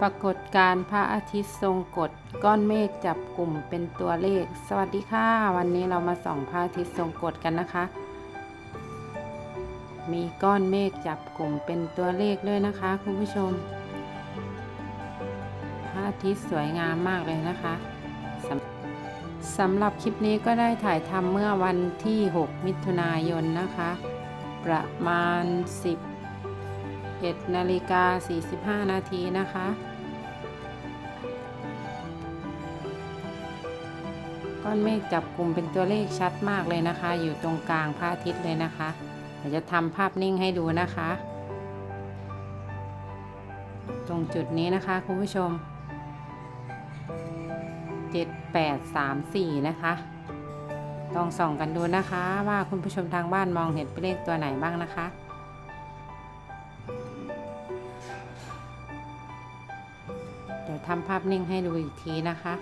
ปรากฏการพระอาทิตย์ทรงกฎก้อนเมฆจับกลุ่มเป็นตัวเลข สวัสดีค่ะ วันนี้เรามาส่องพระอาทิตย์ทรงกฎกันนะคะ มีก้อนเมฆจับกลุ่มเป็นตัวเลขด้วยนะคะ คุณผู้ชม พระอาทิตย์สวยงามมากเลยนะคะสำสำหรับคลิปนี้ก็ได้ถ่ายทำเมื่อวันที่ 6 มิถุนายนนะคะ ประมาณ 10 11นาฬิกา45 นาทีนะคะ ก้อนเมฆจับกลุ่มเป็นตัวเลขชัดมากเลยนะคะ อยู่ตรงกลางพระอาทิตย์เลยนะคะเดี๋ยวจะทำภาพนิ่งให้ดูนะคะ ตรงจุดนี้นะคะ คุณผู้ชม 7834 นะคะลองส่องกันดูนะคะว่าคุณผู้ชมทางบ้านมองเห็นเป็นเลขตัวไหนบ้างนะคะ เดี๋ยวทำภาพนิ่งให้ดูอีกทีนะคะ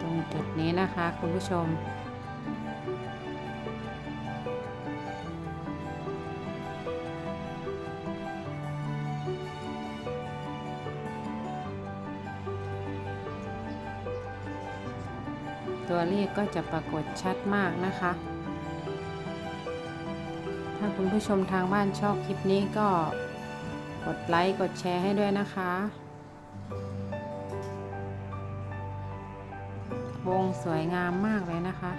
ตรงจุดนี้นะคะคุณผู้ชมตัวเลขก็จะปรากฏชัดมากนะคะ ถ้าคุณผู้ชมทางบ้านชอบคลิปนี้ก็กดไลค์กดแชร์ให้ด้วยนะคะ วงสวยงามมากเลยนะคะ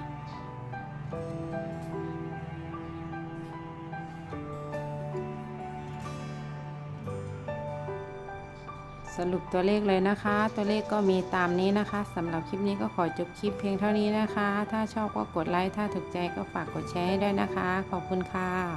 สรุปตัวเลขเลยนะคะ ตัวเลขก็มีตามนี้นะคะสำหรับคลิปนี้ก็ขอจบคลิปเพียงเท่านี้นะคะ ถ้าชอบก็กดไลค์ถ้าถูกใจก็ฝากกดแชร์ให้ด้วยนะคะ ขอบคุณค่ะ